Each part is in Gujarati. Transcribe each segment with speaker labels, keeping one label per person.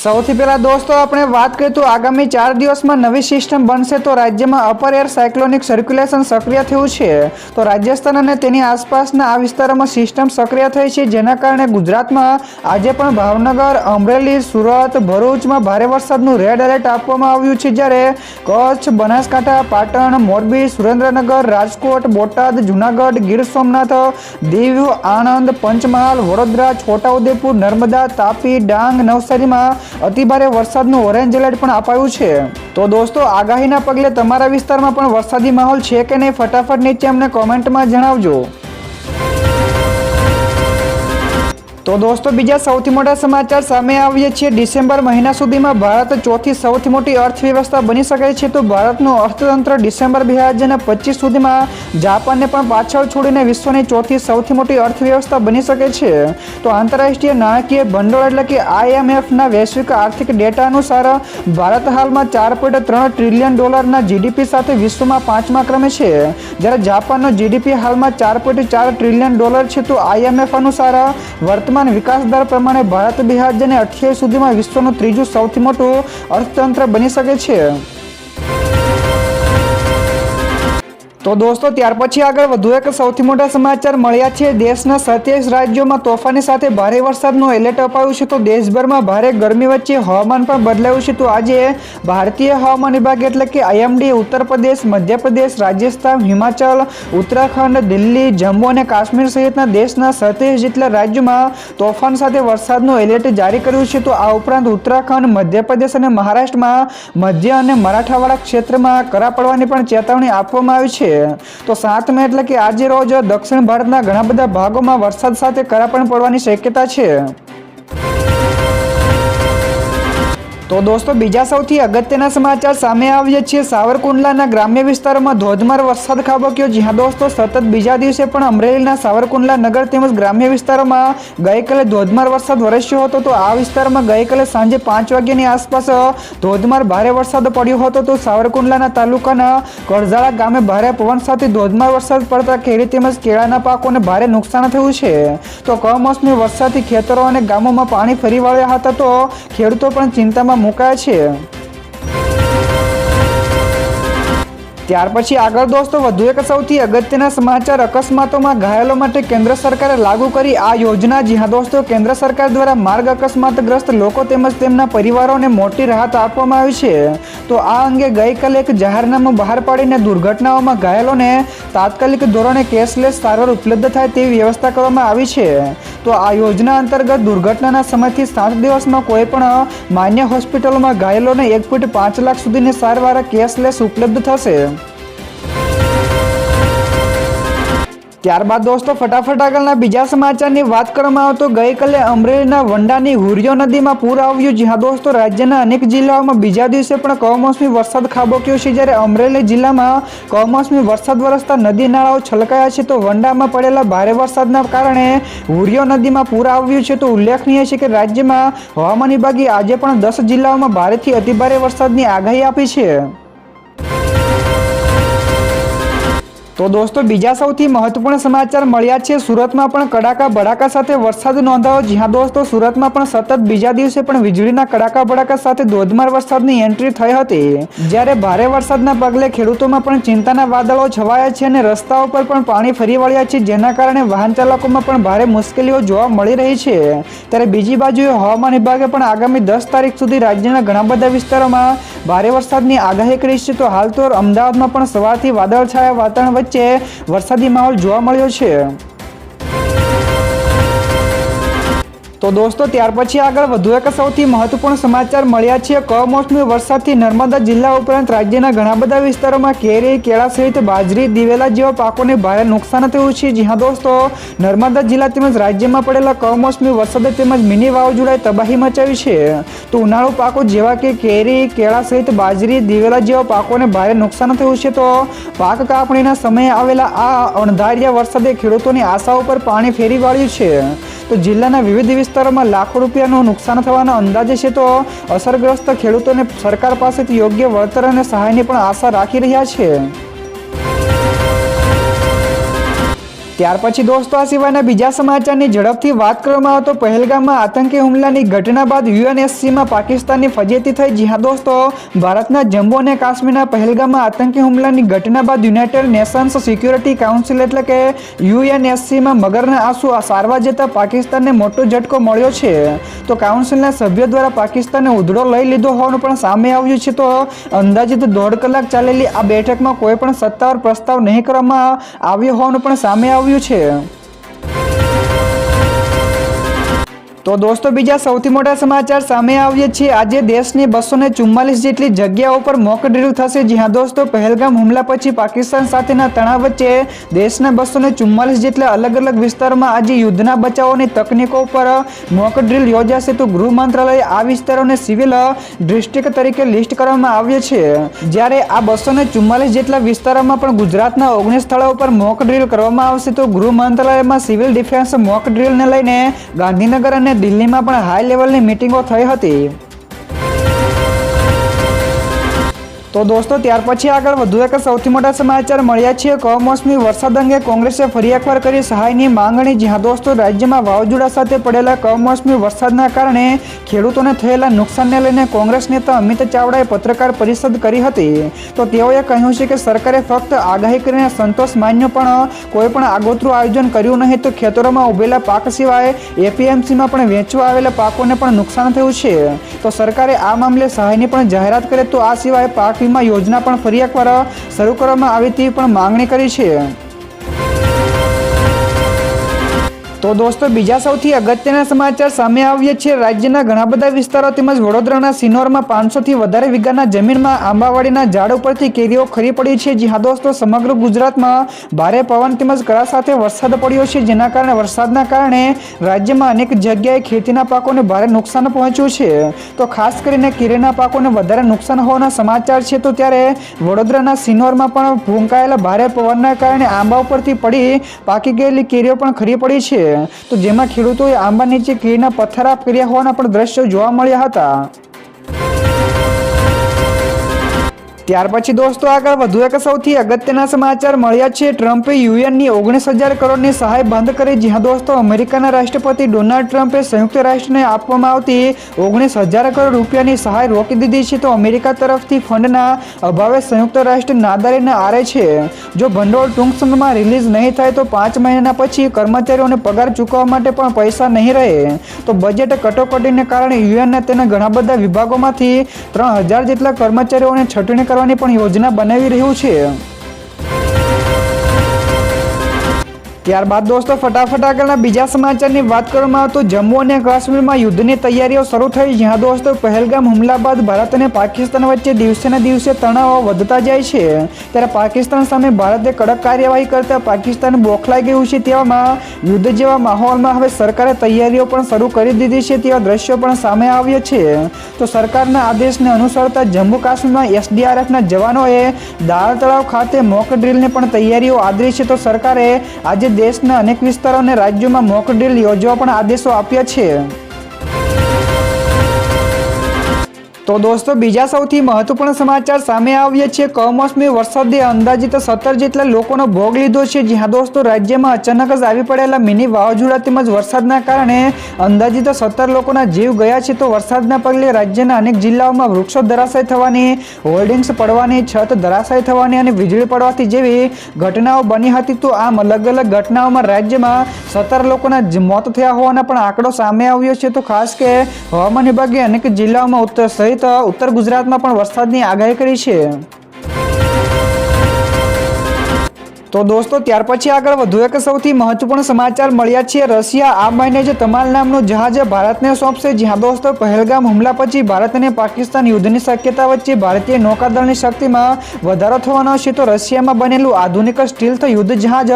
Speaker 1: સૌથી પહેલા દોસ્તો, આપણે વાત કરીએ તો આગામી ચાર દિવસમાં નવી સિસ્ટમ બનશે તો રાજ્યમાં અપર એર સાયક્લોનિક સર્ક્યુલેશન સક્રિય થયું છે. તો રાજસ્થાન અને તેની આસપાસના આ વિસ્તારોમાં સિસ્ટમ સક્રિય થઈ છે, જેના કારણે ગુજરાતમાં આજે પણ ભાવનગર, અમરેલી, સુરત, ભરૂચમાં ભારે વરસાદનું રેડ એલર્ટ આપવામાં આવ્યું છે. જ્યારે કચ્છ, બનાસકાંઠા, પાટણ, મોરબી, સુરેન્દ્રનગર, રાજકોટ, બોટાદ, જુનાગઢ, ગીર સોમનાથ, દીવ, આણંદ, પંચમહાલ, વડોદરા, છોટાઉદેપુર, નર્મદા, તાપી, ડાંગ, નવસારીમાં અતિભારે વરસાદનું ઓરેન્જ એલર્ટ પણ અપાયું છે. તો દોસ્તો, આગાહીના પગલે તમારા વિસ્તારમાં પણ વરસાદી માહોલ છે કે નહીં, ફટાફટ નીચે અમને કોમેન્ટમાં જણાવજો. તો દોસ્તો, બીજા સૌથી મોટા સમાચાર સામે આવીએ છીએ. ડિસેમ્બર મહિના સુધીમાં ભારત ચોથી સૌથી મોટી અર્થવ્યવસ્થા બની શકે છે તો ભારતનું અર્થતંત્ર ડિસેમ્બર બે હજાર પચીસ સુધીમાં જાપાનને પણ પાછળ છોડીને વિશ્વની ચોથી સૌથી મોટી અર્થવ્યવસ્થા બની શકે છે. તો આંતરરાષ્ટ્રીય નાણાકીય ભંડોળ એટલે કે આઈએમએફના વૈશ્વિક આર્થિક ડેટા અનુસાર ભારત હાલમાં ચાર પોઈન્ટ ત્રણ ટ્રિલિયન ડોલરના જીડીપી સાથે વિશ્વમાં પાંચમા ક્રમે છે. જ્યારે જાપાનનો જીડીપી હાલમાં ચાર પોઈન્ટ ચાર ટ્રિલિયન ડોલર છે તો આઈએમએફ અનુસાર વર્તમાન વિકાસ દર પ્રમાણે ભારત બે હજાર અઠ્યાવીસ સુધીમાં વિશ્વનું ત્રીજું સૌથી મોટું અર્થતંત્ર બની શકે છે. તો દોસ્તો, ત્યાર પછી આગળ વધુ એક સૌથી મોટા સમાચાર મળ્યા છે. દેશના સત્યાવીસ રાજ્યોમાં તોફાની સાથે ભારે વરસાદનું એલર્ટ અપાયું છે. તો દેશભરમાં ભારે ગરમી વચ્ચે હવામાન પણ બદલાયું છે. તો આજે ભારતીય હવામાન વિભાગ એટલે કે આઈએમડી ઉત્તર પ્રદેશ મધ્યપ્રદેશ, રાજસ્થાન, હિમાચલ, ઉત્તરાખંડ, દિલ્હી, જમ્મુ અને કાશ્મીર સહિતના દેશના સત્યાવીસ જેટલા રાજ્યોમાં તોફાન સાથે વરસાદનું એલર્ટ જારી કર્યું છે. તો આ ઉપરાંત ઉત્તરાખંડ, મધ્યપ્રદેશ અને મહારાષ્ટ્રમાં મધ્ય અને મરાઠાવાળા ક્ષેત્રમાં કરા પડવાની પણ ચેતવણી આપવામાં આવી છે. તો સાત એટલે કે આજે રોજ દક્ષિણ ભારતના ઘણા બધા ભાગોમાં વરસાદ સાથે કરા પણ પડવાની શક્યતા છે. તો દોસ્તો, બીજા સૌથી અગત્યના સમાચાર સામે આવીએ છીએ. સાવરકુંડલાના ગ્રામ્ય વિસ્તારોમાં ધોધમાર વરસાદ ખાબક્યો. જ્યાં દોસ્તો, સતત બીજા દિવસે પણ અમરેલીના સાવરકુંડલા નગર તેમજ ગ્રામ્ય વિસ્તારોમાં ગઈકાલે ધોધમાર વરસાદ વરસ્યો હતો. તો આ વિસ્તારમાં ગઈકાલે સાંજે પાંચ વાગ્યાની આસપાસ ધોધમાર ભારે વરસાદ પડ્યો હતો. તો સાવરકુંડલાના તાલુકાના કરઝાળા ગામે ભારે પવન સાથે ધોધમાર વરસાદ પડતા ખેડી તેમજ કેળાના પાકોને ભારે નુકસાન થયું છે. તો કમોસમી વરસાદથી ખેતરો અને ગામોમાં પાણી ફરી વળ્યા હતા. તો ખેડૂતો પણ ચિંતામાં મુકાયા છે ત્યાર પછી આગળ દોસ્તો, વધુ એક સૌથી અગત્યના સમાચાર અકસ્માતોમાં ઘાયલો માટે કેન્દ્ર સરકારે લાગુ કરી આ યોજના. જ્યાં દોસ્તો, કેન્દ્ર સરકાર દ્વારા માર્ગ અકસ્માતગ્રસ્ત લોકો તેમજ તેમના પરિવારોને મોટી રાહત આપવામાં આવી છે. તો આ અંગે ગઈકાલે એક જાહેરનામું બહાર પાડીને દુર્ઘટનાઓમાં ઘાયલોને તાત્કાલિક ધોરણે કેશલેસ સારવાર ઉપલબ્ધ થાય તેવી વ્યવસ્થા કરવામાં આવી છે. તો આ યોજના અંતર્ગત દુર્ઘટનાના સમયથી સાત દિવસમાં કોઈ પણ માન્ય હોસ્પિટલોમાં ઘાયલોને એક પોઈન્ટ પાંચ લાખ સુધીની સારવાર કેશલેસ ઉપલબ્ધ થશે. ત્યારબાદ દોસ્તો, ફટાફટ આગળના બીજા સમાચારની વાત કરવામાં આવે તો ગઈકાલે અમરેલીના વંડાની હુરિયો નદીમાં પૂર આવ્યું જ્યાં દોસ્તો, રાજ્યના અનેક જિલ્લાઓમાં બીજા દિવસે પણ કમોસમી વરસાદ ખાબક્યો છે. જ્યારે અમરેલી જિલ્લામાં કમોસમી વરસાદ વરસતા નદી નાળાઓ છલકાયા છે, તો વંડામાં પડેલા ભારે વરસાદના કારણે હુરિયો નદીમાં પૂર આવ્યું છે. તો ઉલ્લેખનીય છે કે રાજ્યમાં હવામાન વિભાગે આજે પણ દસ જિલ્લાઓમાં ભારેથી અતિભારે વરસાદની આગાહી આપી છે. તો દોસ્તો, બીજા સૌથી મહત્વપૂર્ણ સમાચાર મળ્યા છે. સુરતમાં પણ કડાકા ભડાકા સાથે વરસાદ નોંધાયો. જ્યાં દોસ્તો, સુરતમાં પણ સતત બીજા દિવસે પણ વીજળીના કડાકા ભડાકા સાથે ધોધમાર વરસાદની એન્ટ્રી થઈ હતી. જ્યારે ભારે વરસાદના પગલે ખેડૂતોમાં પણ ચિંતાના વાદળો છવાયા છે અને રસ્તાઓ પર પણ પાણી ફરી વળ્યા છે. જેના કારણે વાહન ચાલકોમાં પણ ભારે મુશ્કેલીઓ જોવા મળી રહી છે. ત્યારે બીજી બાજુએ હવામાન વિભાગે પણ આગામી દસ તારીખ સુધી રાજ્યના ઘણા બધા વિસ્તારોમાં ભારે વરસાદની આગાહી કરી છે તો હાલ તો અમદાવાદમાં પણ સવારથી વાદળછાયા વાતાવરણ વચ્ચે વરસાદી માહોલ જોવા મળ્યો છે. તો દોસ્તો, ત્યાર પછી આગળ વધુ એક સૌથી મહત્વપૂર્ણ સમાચાર મળ્યા છે. કમોસમી વરસાદથી નર્મદા જિલ્લા ઉપરાંત રાજ્યના ઘણા બધા વિસ્તારોમાં કેરી, કેળા સહિત બાજરી, દિવેલા જેવા પાકોને ભારે નુકસાન થયું છે. જ્યાં દોસ્તો, નર્મદા જિલ્લા તેમજ રાજ્યમાં પડેલા કમોસમી વરસાદે તેમજ મિની વાવાઝોડાએ તબાહી મચાવી છે. તો ઉનાળુ પાકો જેવા કે કેરી, કેળા સહિત બાજરી, દિવેલા જેવા પાકોને ભારે નુકસાન થયું છે. તો પાક કાપણીના સમયે આવેલા આ અણધાર્યા વરસાદે ખેડૂતોની આશા ઉપર પાણી ફેરી વાળ્યું છે. તો જિલ્લાના વિવિધ વિસ્તારોમાં લાખો રૂપિયાનું નુકસાન થવાના અંદાજે છે, તો અસરગ્રસ્ત ખેડૂતોને સરકાર પાસેથી યોગ્ય વળતર અને સહાયની પણ આશા રાખી રહ્યા છે. ત્યાર પછી દોસ્તો, આ સિવાયના બીજા સમાચારની ઝડપથી વાત કરવામાં આવે તો પહેલગામમાં આતંકી હુમલાની ઘટના બાદ યુએનએસસીમાં પાકિસ્તાનની ફજેતી થઈ. જ્યાં દોસ્તો, ભારતના જમ્મુ અને કાશ્મીરના પહેલગામમાં આતંકી હુમલાની ઘટના બાદ યુનાઇટેડ નેશન્સ સિક્યુરિટી કાઉન્સિલ એટલે કે યુએનએસસીમાં મગરના આંસુ સારવા જતા પાકિસ્તાનને મોટો ઝટકો મળ્યો છે. તો કાઉન્સિલના સભ્યો દ્વારા પાકિસ્તાને ઉધડો લઈ લીધો હોવાનું પણ સામે આવ્યું છે. તો અંદાજિત દોઢ કલાક ચાલેલી આ બેઠકમાં કોઈ પણ સત્તાવાર પ્રસ્તાવ નહીં કરવામાં આવ્યો હોવાનું પણ સામે આવ્યું છે તો દોસ્તો, બીજા સૌથી મોટા સમાચાર સામે આવીએ છીએ. આજે દેશની બસો ને ચુમ્માલીસ જેટલી જગ્યાઓ પર મોક ડ્રીલ થશે. જ્યાં દોસ્તો, પહેલગામ હુમલા પછી પાકિસ્તાન સાથેના તણાવ વચ્ચે દેશના બસો ને ચુમ્માલીસ જેટલા અલગ અલગ વિસ્તારોમાં આજે યુદ્ધના બચાવોની તકનીકો પર મોક ડ્રીલ યોજાશે. તો ગૃહ મંત્રાલયે આ વિસ્તારોને સિવિલ ડિસ્ટ્રિક્ટ તરીકે લિસ્ટ કરવામાં આવ્યા છે. જ્યારે આ બસો ને ચુમ્માલીસ જેટલા વિસ્તારોમાં પણ ગુજરાતના ઓગણીસ સ્થળો પર મોક ડ્રીલ કરવામાં આવશે. તો ગૃહ મંત્રાલયમાં સિવિલ ડિફેન્સ મોક ડ્રીલને લઈને ગાંધીનગર અને દિલ્હીમાં પણ હાઈ લેવલની મિટિંગો થઈ હતી. તો દોસ્તો, ત્યાર પછી આગળ વધુ એક સૌથી મોટા સમાચાર મળ્યા છે. કમોસમી વરસાદ અંગે કોંગ્રેસે ફરી એકવાર કરી સહાયની માંગણી, જ્યાં દોસ્તો, રાજ્યમાં વાવાઝોડા સાથે પડેલા કમોસમી વરસાદના કારણે ખેડૂતોને થયેલા નુકસાનને લઈને કોંગ્રેસ નેતા અમિત ચાવડાએ પત્રકાર પરિષદ કરી હતી. તો તેઓએ કહ્યું છે કે સરકારે ફક્ત આગાહી કરીને સંતોષ માન્યો, પણ કોઈ પણ આગોતરું આયોજન કર્યું નહીં તો ખેતરોમાં ઉભેલા પાક સિવાય એપીએમસીમાં પણ વેચવા આવેલા પાકોને પણ નુકસાન થયું છે. તો સરકારે આ મામલે સહાયની પણ જાહેરાત કરે, તો આ સિવાય પાક વીમા યોજના પણ ફરી એકવાર શરૂ કરવામાં આવે તેવી પણ માંગણી કરી છે. તો દોસ્તો, બીજા સૌથી અગત્યના સમાચાર સામે આવીએ છીએ રાજ્યના ઘણા બધા વિસ્તારો તેમજ વડોદરાના સિનોરમાં પાંચસોથી વધારે વીઘાના જમીનમાં આંબાવાડીના ઝાડ ઉપરથી કેરીઓ ખરી પડી છે. જ્યાં દોસ્તો, સમગ્ર ગુજરાતમાં ભારે પવન તેમજ કરા સાથે વરસાદ પડ્યો છે, જેના કારણે વરસાદના કારણે રાજ્યમાં અનેક જગ્યાએ ખેતીના પાકોને ભારે નુકસાન પહોંચ્યું છે. તો ખાસ કરીને કેરીના પાકોને વધારે નુકસાન હોવાના સમાચાર છે, તો ત્યારે વડોદરાના સિનોરમાં પણ ભૂંકાયેલા ભારે પવનના કારણે આંબા ઉપરથી પડી પાકી ગયેલી કેરીઓ પણ ખરી પડી છે. તો જેમાં ખેડૂતોએ આંબા નીચે કીડના પથ્થર કર્યા હોવાના પણ દ્રશ્યો જોવા મળ્યા હતા. ત્યાર પછી દોસ્તો આગળ વધુ એક સૌથી અગત્યના સમાચાર મળ્યા છે. ટ્રમ્પે યુએનની ઓગણીસ હજાર કરોડની સહાય બંધ કરી, જ્યાં દોસ્તો અમેરિકાના રાષ્ટ્રપતિ ડોનાલ્ડ ટ્રમ્પે સંયુક્ત રાષ્ટ્રને આપવામાં આવતી ઓગણીસ હજાર કરોડ રૂપિયાની સહાય રોકી દીધી છે. તો અમેરિકા તરફથી ફંડના અભાવે સંયુક્ત રાષ્ટ્ર નાદારીને આરે છે. જો ભંડોળ ટૂંક સમયમાં રિલીઝ નહીં થાય, તો પાંચ મહિના પછી કર્મચારીઓને પગાર ચૂકવવા માટે પણ પૈસા નહીં રહે. તો બજેટ કટોકટીને કારણે યુએનના તેના ઘણા બધા વિભાગોમાંથી ત્રણ હજાર જેટલા કર્મચારીઓને છટણી કરવાની પણ યોજના બનાવી રહ્યું છે. ત્યારબાદ દોસ્તો, ફટાફટ આગળના બીજા સમાચારની વાત કરવામાં આવે તો જમ્મુ અને કાશ્મીરમાં યુદ્ધની તૈયારીઓ શરૂ થઈ. જ્યાં દોસ્તો, પહેલગામ હુમલા બાદ ભારત અને પાકિસ્તાન વચ્ચે દિવસે ને દિવસે તણાવ વધતા જાય છે. ત્યારે પાકિસ્તાન સામે ભારતે કડક કાર્યવાહી કરતા પાકિસ્તાન બોખલાઈ ગયું છે તેવામાં યુદ્ધ જેવા માહોલમાં હવે સરકારે તૈયારીઓ પણ શરૂ કરી દીધી છે તેવા દ્રશ્યો પણ સામે આવ્યા છે. તો સરકારના આદેશને અનુસરતા જમ્મુ કાશ્મીરમાં એસડીઆરએફના જવાનોએ દાળ તળાવ ખાતે મોક ડ્રીલની પણ તૈયારીઓ આદરી છે. તો સરકારે આજે દેશના અનેક વિસ્તારો અને રાજ્યોમાં મોકડ્રીલ યોજવા પણ આદેશો આપ્યા છે. તો દોસ્તો, બીજા સૌથી મહત્વપૂર્ણ સમાચાર સામે આવ્યા છે. કમોસમી વરસાદે અંદાજિત સત્તર જેટલા લોકોનો ભોગ લીધો છે. જ્યાં દોસ્તો, રાજ્યમાં અચાનક જ આવી પડેલા મિની વાવાઝોડા તેમજ વરસાદના કારણે અંદાજિત સત્તર લોકોના જીવ ગયા છે. તો વરસાદના પગલે રાજ્યના અનેક જિલ્લાઓમાં વૃક્ષો ધરાશાય થવાની, હોર્ડિંગ્સ પડવાની, છત ધરાશાય થવાની અને વીજળી પડવાથી જેવી ઘટનાઓ બની હતી. તો આમ અલગ અલગ ઘટનાઓમાં રાજ્યમાં સત્તર લોકોના મોત થયા હોવાના પણ આંકડો સામે આવ્યો છે. તો ખાસ કે હવામાન વિભાગે અનેક જિલ્લાઓમાં ઉત્તર સહિત ઉત્તર ગુજરાતમાં પણ વરસાદની આગાહી કરી છે. તો દોસ્તો, ત્યાર પછી આગળ વધુ એક સૌથી મહત્વપૂર્ણ સમાચાર મળ્યા છે. રશિયા આ મહિને જે તમાલ નામનું જહાજ ભારતને સોંપશે, જ્યાં દોસ્તો પહેલગામ હુમલા પછી ભારત અને પાકિસ્તાન યુદ્ધની શક્યતા વચ્ચે ભારતીય નૌકાદળની શક્તિમાં વધારો થવાનો છે. તો રશિયામાં બનેલું આધુનિક સ્ટીલ્થ યુદ્ધ જહાજ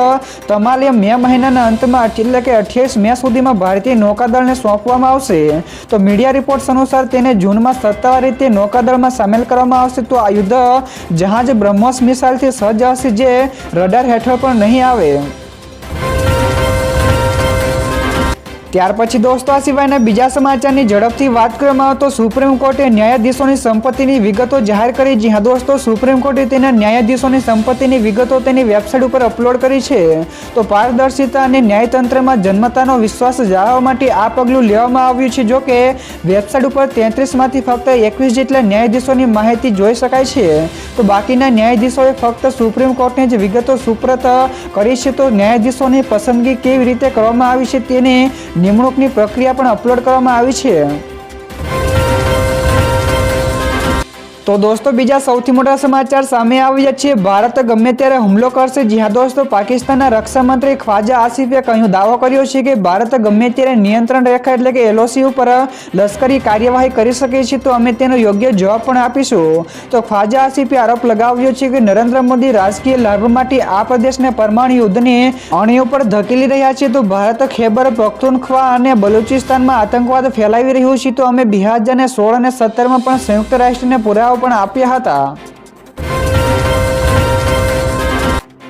Speaker 1: તમાલ મે મહિનાના અંતમાં એટલે કે અઠ્યાવીસ મે સુધીમાં ભારતીય નૌકાદળને સોંપવામાં આવશે. તો મીડિયા રિપોર્ટ્સ અનુસાર તેને જૂનમાં સત્તાવાર રીતે નૌકાદળમાં સામેલ કરવામાં આવશે. તો આ યુદ્ધ જહાજ બ્રહ્મોસ મિસાઇલથી સજ્જ હશે, જે રડાર હેઠળ પણ નહીં આવે ત્યાર પછી દોસ્તો, આ સિવાયના બીજા સમાચારની ઝડપથી વાત કરવામાં આવે તો સુપ્રીમ કોર્ટે ન્યાયાધીશોની સંપત્તિની વિગતો જાહેર કરી જી. હા, દોસ્તો, સુપ્રીમ કોર્ટે તેના ન્યાયાધીશોની સંપત્તિની વિગતો તેની વેબસાઇટ ઉપર અપલોડ કરી છે. તો પારદર્શિતા અને ન્યાયતંત્રમાં જન્મતાનો વિશ્વાસ જાળવવા માટે આ પગલું લેવામાં આવ્યું છે. જો કે, વેબસાઇટ ઉપર તેત્રીસમાંથી ફક્ત એકવીસ જેટલા ન્યાયાધીશોની માહિતી જોઈ શકાય છે. તો બાકીના ન્યાયાધીશોએ ફક્ત સુપ્રીમ કોર્ટને જ વિગતો સુપ્રત કરી છે. તો ન્યાયાધીશોની પસંદગી કેવી રીતે કરવામાં આવી છે તેની નિમણૂકની પ્રક્રિયા પણ અપલોડ કરવામાં આવી છે. તો દોસ્તો, બીજા સૌથી મોટા સમાચાર સામે આવ્યા છે. ભારત ગમે ત્યારે હુમલો કરશે જી હા દોસ્તો, પાકિસ્તાનના રક્ષામંત્રી ખ્વાજા આસિફે કહ્યું, દાવો કર્યો છે કે ભારત ગમે ત્યારે નિયંત્રણ રેખા એટલે કે એલઓસી ઉપર લશ્કરી કાર્યવાહી કરી શકે છે, તો અમે તેનો યોગ્ય જવાબ પણ આપીશું. તો ખ્વાજા આસિફે આરોપ લગાવ્યો છે કે નરેન્દ્ર મોદી રાજકીય લાભ માટે આ પ્રદેશને પરમાણુ યુદ્ધની અણી ઉપર ધકેલી રહ્યા છે, તો ભારત ખેબર પખ્તુનખ્વા અને બલુચિસ્તાનમાં આતંકવાદ ફેલાવી રહ્યું છે, તો અમે બે હજાર સોળ અને સત્તરમાં પણ સંયુક્ત રાષ્ટ્રને પુરાવા પણ આપ્યા હતા.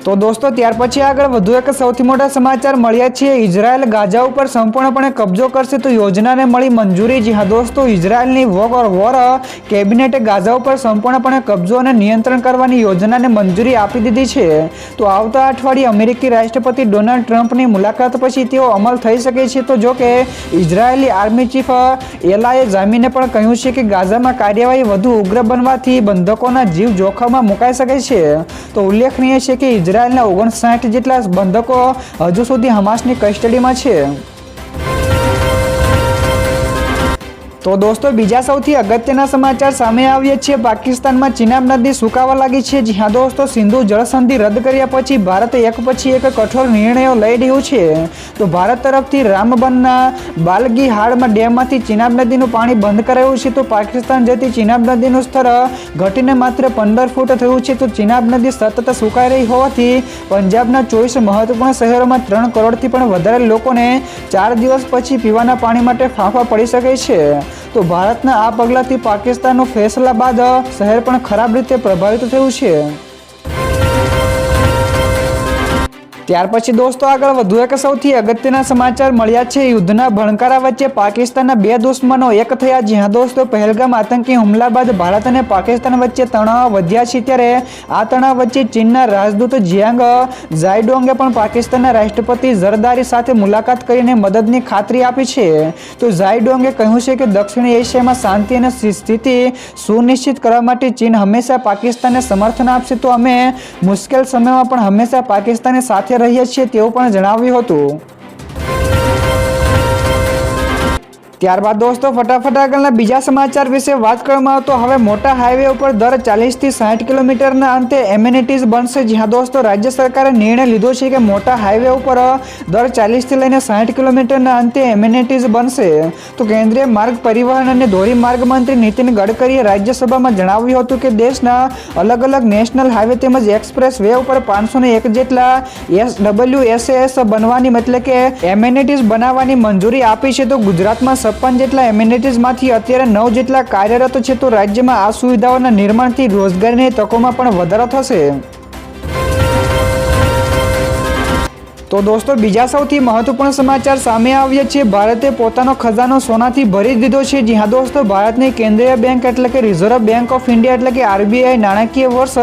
Speaker 1: તો દોસ્તો, ત્યાર પછી આગળ વધુ એક સૌથી મોટા સમાચાર મળ્યા છે ઇઝરાયલ ગાઝા ઉપર સંપૂર્ણપણે કબજો કરશે તો યોજનાને મળી મંજૂરી. જી હા દોસ્તો, ઇઝરાયલની વોર વોર કેબિનેટે ગાઝા ઉપર સંપૂર્ણપણે કબજો અને નિયંત્રણ કરવાની યોજનાને મંજૂરી આપી દીધી છે. તો આવતા અઠવાડિયે અમેરિકી રાષ્ટ્રપતિ ડોનાલ્ડ ટ્રમ્પની મુલાકાત પછી તેઓ અમલ થઈ શકે છે. તો જો કે ઇઝરાયેલી આર્મી ચીફ એલાએ જામીને પણ કહ્યું છે કે ગાઝામાં કાર્યવાહી વધુ ઉગ્ર બનવાથી બંધકોના જીવ જોખમમાં મુકાઈ શકે છે. તો ઉલ્લેખનીય છે કે ઇઝરાયેલના ઓગણસાઠ જેટલા બંધકો હજુ સુધી હમાસની કસ્ટડીમાં છે. તો દોસ્તો, બીજા સૌથી અગત્યના સમાચાર સામે આવ્યા છે પાકિસ્તાનમાં ચિનાબ નદી સુકાવા લાગી છે. જ્યાં દોસ્તો, સિંધુ જળસંધિ રદ કર્યા પછી ભારત એક પછી એક કઠોર નિર્ણયો લઈ રહ્યું છે. તો ભારત તરફથી રામબનના બાલગી હાડમાં ડેમમાંથી ચિનાબ નદીનું પાણી બંધ કરાયું છે. તો પાકિસ્તાન જતી ચિનાબ નદીનું સ્તર ઘટીને માત્ર પંદર ફૂટ થયું છે. તો ચિનાબ નદી સતત સુકાઈ રહી હોવાથી પંજાબના ચોવીસ મહત્વપૂર્ણ શહેરોમાં ત્રણ કરોડથી પણ વધારે લોકોને ચાર દિવસ પછી પીવાના પાણી માટે ફાંફા પડી શકે છે. તો ભારતના આ પગલાંથી પાકિસ્તાનનો ફેસલા બાદ શહેર પણ ખરાબ રીતે પ્રભાવિત થયું છે. ત્યાર પછી દોસ્તો આગળ વધુ એક સૌથી અગત્યના સમાચાર મળ્યા છે. યુદ્ધના ભણકારા વચ્ચે પાકિસ્તાનના બે દુશ્મનો એક થયા. જ્યાં દોસ્તો પહેલગામ આતંકી હુમલા બાદ ભારત અને પાકિસ્તાન વચ્ચે તણાવ વધ્યા છે ત્યારે આ તણાવ વચ્ચે ચીનના રાજદૂત જિયાંગ ઝાયડોંગે પણ પાકિસ્તાનના રાષ્ટ્રપતિ ઝરદારી સાથે મુલાકાત કરીને મદદની ખાતરી આપી છે. તો ઝાયડોંગે કહ્યું છે કે દક્ષિણ એશિયામાં શાંતિ અને સ્થિતિ સુનિશ્ચિત કરવા માટે ચીન હંમેશા પાકિસ્તાનને સમર્થન આપશે. તો અમે મુશ્કેલ સમયમાં પણ હંમેશા પાકિસ્તાનની સાથે રહીએ છીએ તેવું પણ જણાવ્યું હતું. ત્યારબાદ દોસ્તો, ફટાફટ આગળના બીજા સમાચાર વિશે વાત કરવામાં આવતો હવે મોટા હાઈવે ઉપર દર ચાલીસથી સાઠ કિલોમીટરના અંતે એમ્યુનિટીઝ બનશે. જ્યાં દોસ્તો, રાજ્ય સરકારે નિર્ણય લીધો છે કે મોટા હાઈવે ઉપર દર ચાલીસથી લઈને સાઠ કિલોમીટરના અંતે એમ્યુનિટીઝ બનશે. તો કેન્દ્રીય માર્ગ પરિવહન અને ધોરીમાર્ગ મંત્રી નીતિન ગડકરીએ રાજ્યસભામાં જણાવ્યું હતું કે દેશના અલગ અલગ નેશનલ હાઈવે તેમજ એક્સપ્રેસ વે ઉપર પાંચસો એક જેટલા એસ ડબલ્યુ એસએસ બનવાની એટલે કે એમ્યુનિટીઝ બનાવવાની મંજૂરી આપી છે. તો ગુજરાતમાં છપ્પન જેટલા એમ્યુનિટીઝમાંથી અત્યારે નવ જેટલા કાર્યરત છે, તો રાજ્યમાં આ સુવિધાઓના નિર્માણથી રોજગારીની તકોમાં પણ વધારો થશે. તો દોસ્તો, બીજા સૌથી મહત્વપૂર્ણ સમાચાર સામે આવ્યા છે. ભારતે પોતાનો ખજાનો સોનાથી ભરી દીધો છે. જી હા દોસ્તો, ભારતની કેન્દ્રીય બેંક એટલે કે રિઝર્વ બેંક ઓફ ઇન્ડિયા એટલે કે આરબીઆઈ નાણાકીય વર્ષ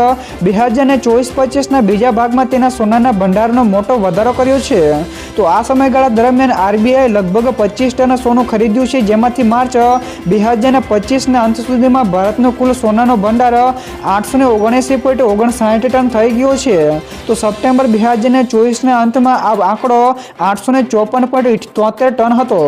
Speaker 1: બે હજાર ને ચોવીસ પચીસના બીજા ભાગમાં તેના સોનાના ભંડારનો મોટો વધારો કર્યો છે. તો આ સમયગાળા દરમિયાન આરબીઆઈ લગભગ પચીસ ટન સોનું ખરીદ્યું છે. જેમાંથી માર્ચ બે હજાર ને પચીસના અંત સુધીમાં ભારતનો કુલ સોનાનો ભંડાર આઠસો ને ઓગણસી પોઈન્ટ ઓગણસાઠ ટન થઈ ગયો છે. તો સપ્ટેમ્બર બે હજાર ને ચોવીસના અંતમાં આ આંકડો આઠસો ને ચોપન પોઈન્ટ તોતેર ટન હતો.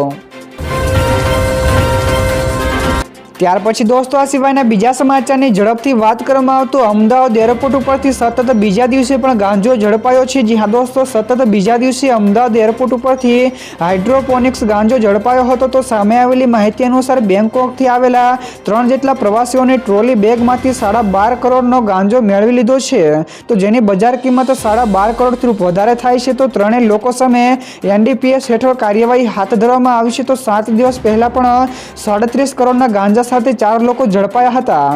Speaker 1: ત્યાર પછી દોસ્તો, આ સિવાયના બીજા સમાચારની ઝડપથી વાત કરવામાં આવતું અમદાવાદ એરપોર્ટ ઉપરથી સતત બીજા દિવસે પણ ગાંજો ઝડપાયો છે. જી હા, દોસ્તો, સતત બીજા દિવસે અમદાવાદ એરપોર્ટ ઉપરથી હાઇડ્રોપોનિક્સ ગાંજો ઝડપાયો હતો. તો સામે આવેલી માહિતી અનુસાર બેંકોકથી આવેલા ત્રણ જેટલા પ્રવાસીઓની ટ્રોલી બેગમાંથી સાડા બાર કરોડનો ગાંજો મેળવી લીધો છે. તો જેની બજાર કિંમત સાડા બાર કરોડથી વધારે થાય છે. તો ત્રણેય લોકો સામે એનડીપીએસ હેઠળ કાર્યવાહી હાથ ધરવામાં આવી છે. તો સાત દિવસ પહેલાં પણ સાડત્રીસ કરોડના ગાંજા સાથે ચાર લોકો ઝડપાયા હતા.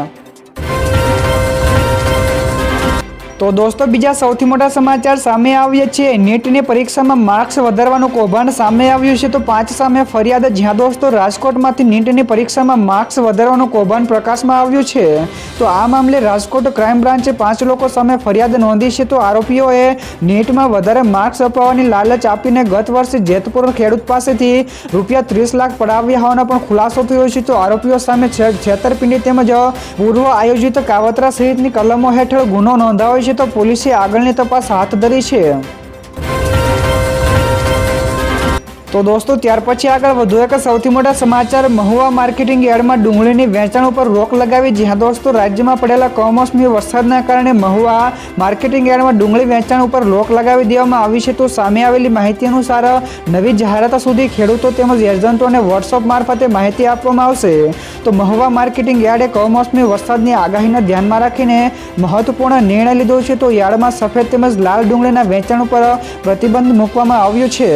Speaker 1: તો દોસ્તો, બીજા સૌથી મોટા સમાચાર સામે આવ્યા છે. નીટની પરીક્ષામાં માર્ક્સ વધારવાનું કૌભાંડ સામે આવ્યું છે. તો પાંચ સામે ફરિયાદ, જ્યાં દોસ્તો રાજકોટમાંથી નીટની પરીક્ષામાં માર્ક્સ વધારવાનું કૌભાંડ પ્રકાશમાં આવ્યું છે. તો આ મામલે રાજકોટ ક્રાઇમ બ્રાન્ચે પાંચ લોકો સામે ફરિયાદ નોંધી છે. તો આરોપીઓએ નીટમાં વધારે માર્ક્સ અપાવવાની લાલચ આપીને ગત વર્ષે જેતપુર ખેડૂત પાસેથી રૂપિયા ત્રીસ લાખ પડાવ્યા હોવાનો પણ ખુલાસો થયો છે. તો આરોપીઓ સામે છેતરપિંડી તેમજ પૂર્વ આયોજિત કાવતરા સહિતની કલમો હેઠળ ગુનો નોંધાયો છે. તો પોલીસે આગળની તપાસ હાથ ધરી છે. તો દોસ્તો, ત્યાર પછી આગળ વધુ એક સૌથી મોટા સમાચાર. મહુવા માર્કેટિંગ યાર્ડમાં ડુંગળીની વેચાણ ઉપર રોક લગાવી. જ્યાં દોસ્તો, રાજ્યમાં પડેલા કમોસમી વરસાદના કારણે મહુવા માર્કેટિંગ યાર્ડમાં ડુંગળી વેચાણ ઉપર રોક લગાવી દેવામાં આવી છે. તો સામે આવેલી માહિતી અનુસાર, નવી જાહેરાત સુધી ખેડૂતો તેમજ એજન્ટોને વોટ્સઅપ મારફતે માહિતી આપવામાં આવશે. તો મહુવા માર્કેટિંગ યાર્ડે કમોસમી વરસાદની આગાહીને ધ્યાનમાં રાખીને મહત્વપૂર્ણ નિર્ણય લીધો છે. તો યાર્ડમાં સફેદ તેમજ લાલ ડુંગળીના વેચાણ ઉપર પ્રતિબંધ મૂકવામાં આવ્યો છે.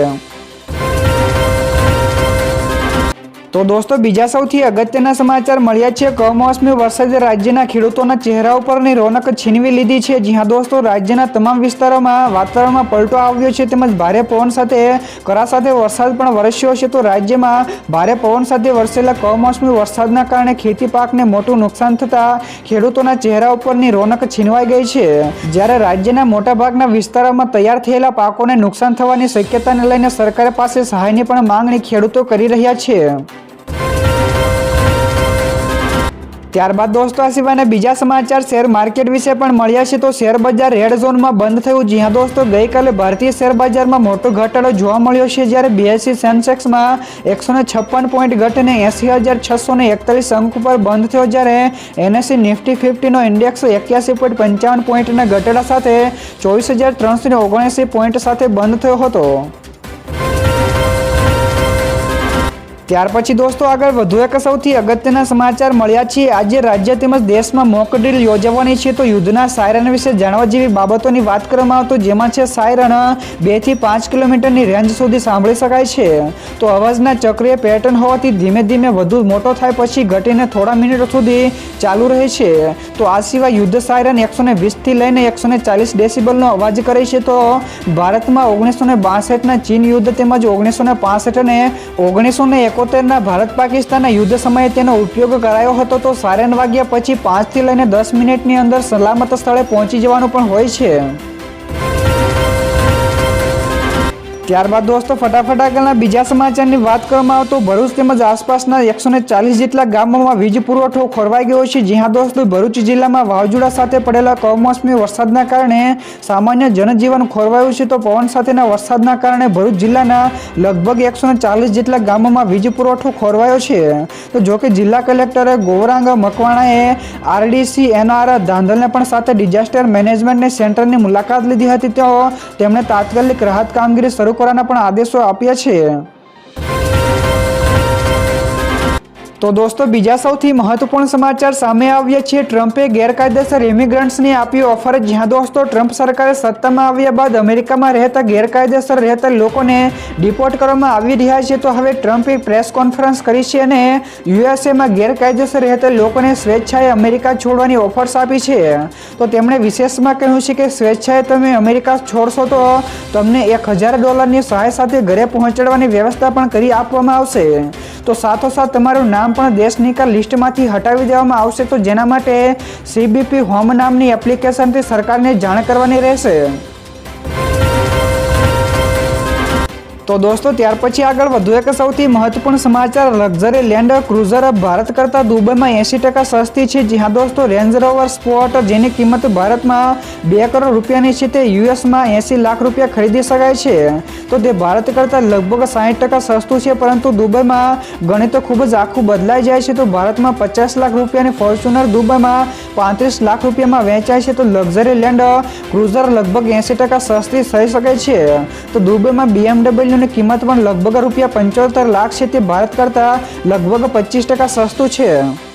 Speaker 1: તો દોસ્તો, બીજા સૌથી અગત્યના સમાચાર મળ્યા છે. કમોસમી વરસાદે રાજ્યના ખેડૂતોના ચહેરા ઉપરની રોનક છીનવી લીધી છે. જ્યાં દોસ્તો, રાજ્યના તમામ વિસ્તારોમાં વાતાવરણમાં પલટો આવ્યો છે તેમજ ભારે પવન સાથે, કરા સાથે વરસાદ પણ વરસ્યો છે. તો રાજ્યમાં ભારે પવન સાથે વરસેલા કમોસમી વરસાદના કારણે ખેતી પાકને મોટું નુકસાન થતાં ખેડૂતોના ચહેરા ઉપરની રોનક છીનવાઈ ગઈ છે. જ્યારે રાજ્યના મોટાભાગના વિસ્તારોમાં તૈયાર થયેલા પાકોને નુકસાન થવાની શક્યતાને લઈને સરકાર પાસે સહાયની પણ માંગણી ખેડૂતો કરી રહ્યા છે. ત્યારબાદ દોસ્તો, આ સિવાયના બીજા સમાચાર શેર માર્કેટ વિશે પણ મળ્યા છે. તો શેર બજાર રેડ ઝોનમાં બંધ થયું. જ્યાં દોસ્તો, ગઈકાલે ભારતીય શેર બજારમાં મોટો ઘટાડો જોવા મળ્યો છે, જ્યારે બીએસસી સેન્સેક્સમાં એકસો છપ્પન પોઈન્ટ ઘટીને એસી હજાર છસો એકતાલીસ અંક ઉપર બંધ થયો, જ્યારે એનએસસી નિફ્ટી ફિફ્ટીનો ઇન્ડેક્સ એક્યાસી પોઈન્ટ પંચાવન પોઈન્ટના ઘટાડા સાથે ચોવીસ હજાર ત્રણસો ઓગણએંસી પોઈન્ટ સાથે બંધ થયો હતો. ત્યાર પછી દોસ્તો આગળ વધુ એક સૌથી અગત્યના સમાચાર મળ્યા છે. આજે રાજ્ય તેમજ દેશમાં મોક ડ્રીલ યોજવાની છે. તો યુદ્ધના સાયરન વિશે જાણવા જેવી બાબતોની વાત કરવામાં આવતો, જેમાં છે સાયરન બેથી પાંચ કિલોમીટરની રેન્જ સુધી સાંભળી શકાય છે. તો અવાજના ચક્રીય પેટર્ન હોવાથી ધીમે ધીમે વધુ મોટો થાય પછી ઘટીને થોડા મિનિટો સુધી ચાલુ રહે છે. તો આ સિવાય યુદ્ધ સાયરન એકસો ને વીસથી લઈને એકસો ને ચાલીસ ડેસિબલનો અવાજ કરે છે. તો ભારતમાં ઓગણીસો ને બાસઠના ચીન યુદ્ધ તેમજ ઓગણીસો ને પાસઠ અને ઓગણીસો ને એકોતેરના ભારત પાકિસ્તાનના યુદ્ધ સમયે તેનો ઉપયોગ કરાયો હતો તો સારેન વાગ્યા પછી પાંચથી લઈને દસ મિનિટની અંદર સલામત સ્થળે પહોંચી જવાનું પણ હોય છે. ત્યારબાદ દોસ્તો, ફટાફટ આગળના બીજા સમાચારની વાત કરવામાં આવતો ભરૂચ તેમજ આસપાસના એકસો જેટલા ગામોમાં વીજ પુરવઠો ખોરવાઈ ગયો છે. જ્યાં દોસ્તો, ભરૂચ જિલ્લામાં વાવાઝોડા સાથે પડેલા કમોસમી વરસાદના કારણે સામાન્ય જનજીવન ખોરવાયું છે. તો પવન સાથેના વરસાદના કારણે ભરૂચ જિલ્લાના લગભગ એકસો જેટલા ગામોમાં વીજ પુરવઠો ખોરવાયો છે. તો જોકે જિલ્લા કલેક્ટરે ગોવરાંગ મકવાણાએ આરડીસી, એનઆર, ધાંધલને પણ સાથે ડિઝાસ્ટર મેનેજમેન્ટની સેન્ટરની મુલાકાત લીધી હતી. તો તેમણે તાત્કાલિક રાહત કામગીરી શરૂ કરવાના પણ આદેશો આપ્યા છે. તો દોસ્તો, બીજા સૌથી મહત્વપૂર્ણ સમાચાર સામે આવ્યા છે. ટ્રમ્પે ગેરકાયદેસર ઇમિગ્રન્ટ્સની આપી ઓફર, જ્યાં દોસ્તો, ટ્રમ્પ સરકારે સત્તામાં આવ્યા બાદ અમેરિકામાં રહેતા ગેરકાયદેસર રહેતા લોકોને ડિપોર્ટ કરવામાં આવી રહ્યા છે. તો હવે ટ્રમ્પે પ્રેસ કોન્ફરન્સ કરી છે અને યુએસએમાં ગેરકાયદેસર રહેતા લોકોને સ્વેચ્છાએ અમેરિકા છોડવાની ઓફર્સ આપી છે. તો તેમણે વિશેષમાં કહ્યું છે કે, સ્વેચ્છાએ તમે અમેરિકા છોડશો તો તમને એક હજાર ડોલરની સહાય સાથે ઘરે પહોંચાડવાની વ્યવસ્થા પણ કરી આપવામાં આવશે. તો સાથોસાથ તમારું નામ પણ દેશની કા લિસ્ટમાંથી હટાવી દેવામાં આવશે તો જેના માટે સીબીપી હોમ નામની એપ્લિકેશનથી સરકારને જાણ કરવાની રહેશે. તો દોસ્તો, ત્યાર પછી આગળ વધુ એક સૌથી મહત્વપૂર્ણ સમાચાર. લક્ઝરી લેન્ડ ક્રુઝર ભારત કરતાં દુબઈમાં એંસી ટકા સસ્તી છે. જ્યાં દોસ્તો, રેન્જ રોવર સ્પોર્ટ જેની કિંમત ભારતમાં બે કરોડ રૂપિયાની છે, તે યુએસમાં એંસી લાખ રૂપિયા ખરીદી શકાય છે. તો તે ભારત કરતાં લગભગ સાહીઠ ટકા સસ્તું છે, પરંતુ દુબઈમાં ગણિત ખૂબ જ આખું બદલાઈ જાય છે. તો ભારતમાં પચાસ લાખ રૂપિયાની ફોર્ચ્યુનર દુબઈમાં પાંત્રીસ લાખ રૂપિયામાં વેચાય છે. તો લક્ઝરી લેન્ડ ક્રુઝર લગભગ એંસી ટકા સસ્તી થઈ શકે છે. તો દુબઈમાં બીએમડબલ્યુની કિંમત પણ લગભગ રૂપિયા પંચોતેર લાખ છે તે ભારત કરતાં લગભગ પચીસ ટકા સસ્તું છે.